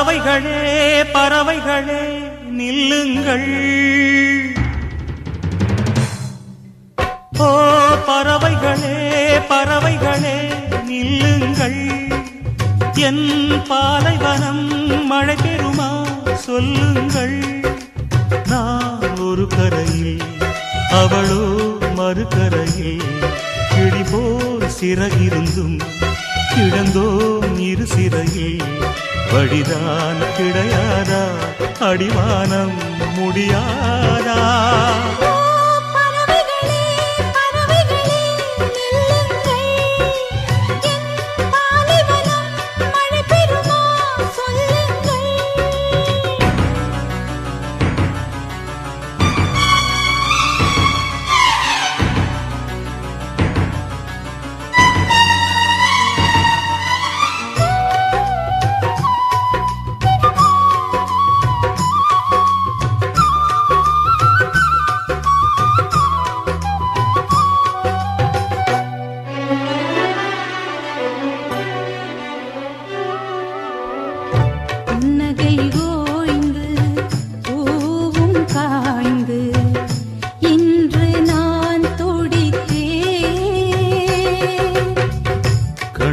பறவைகளே பறவைகளே நில்லுங்கள். ஓ பறவைகளே பறவைகளே நில்லுங்கள். என் பாலைவனம் மழை பெறுமா சொல்லுங்கள். நான் ஒரு கரையில் அவளோ மறுக்கரையில் கிளி சிறகிருந்தும் கிடந்தோம் இரு சிறையில். வழிதான் கிடையாதா? அடிவானம் முடியாதா?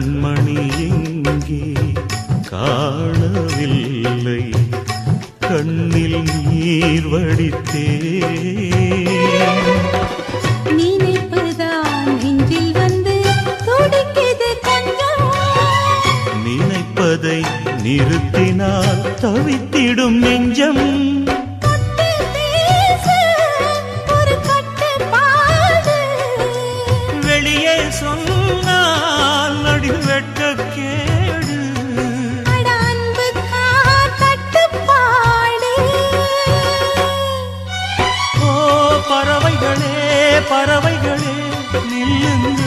கண்மணி எங்கே? காணவில்லை. கண்ணில் நீர் வடித்தே நினைப்புதான் நெஞ்சில் வந்து துடிக்குது கொஞ்சம் நினைப்பதை நிறுத்தினால் தவித்திடும் நெஞ்சம். வெட்கக்கேடு பறவைகளே பறவைகளே நில்லுங்கள்.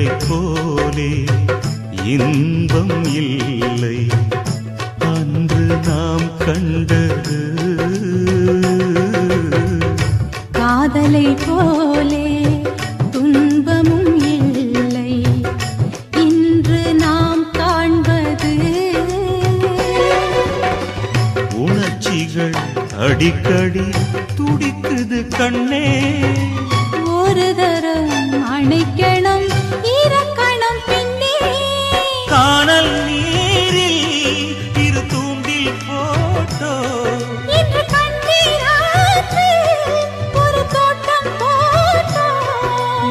காதலை போலே இன்பம் இல்லை. அன்று நாம் கண்டது காதலை போலே துன்பமும் இல்லை. இன்று நாம் காண்பது உணர்ச்சிகள் அடிக்கடி துடிக்குது கண்ணே. ஒரு தரம் அணைக்கணும். காணல் நீரில் இரு தூண்டில் போட்டோ.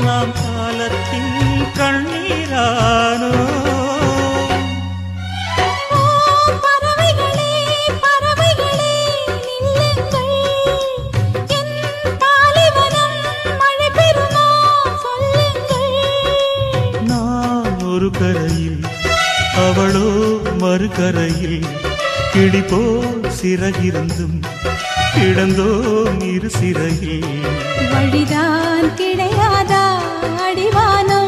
நாம் காலத்தின் கண்ணீரானோ. கரையில் அவளோ மறுகரையில் கிடிப்போ சிறகிருந்தும் கிடந்தோம் இரு சிறையில். வழிதான் கிடையாதா அடிவானோ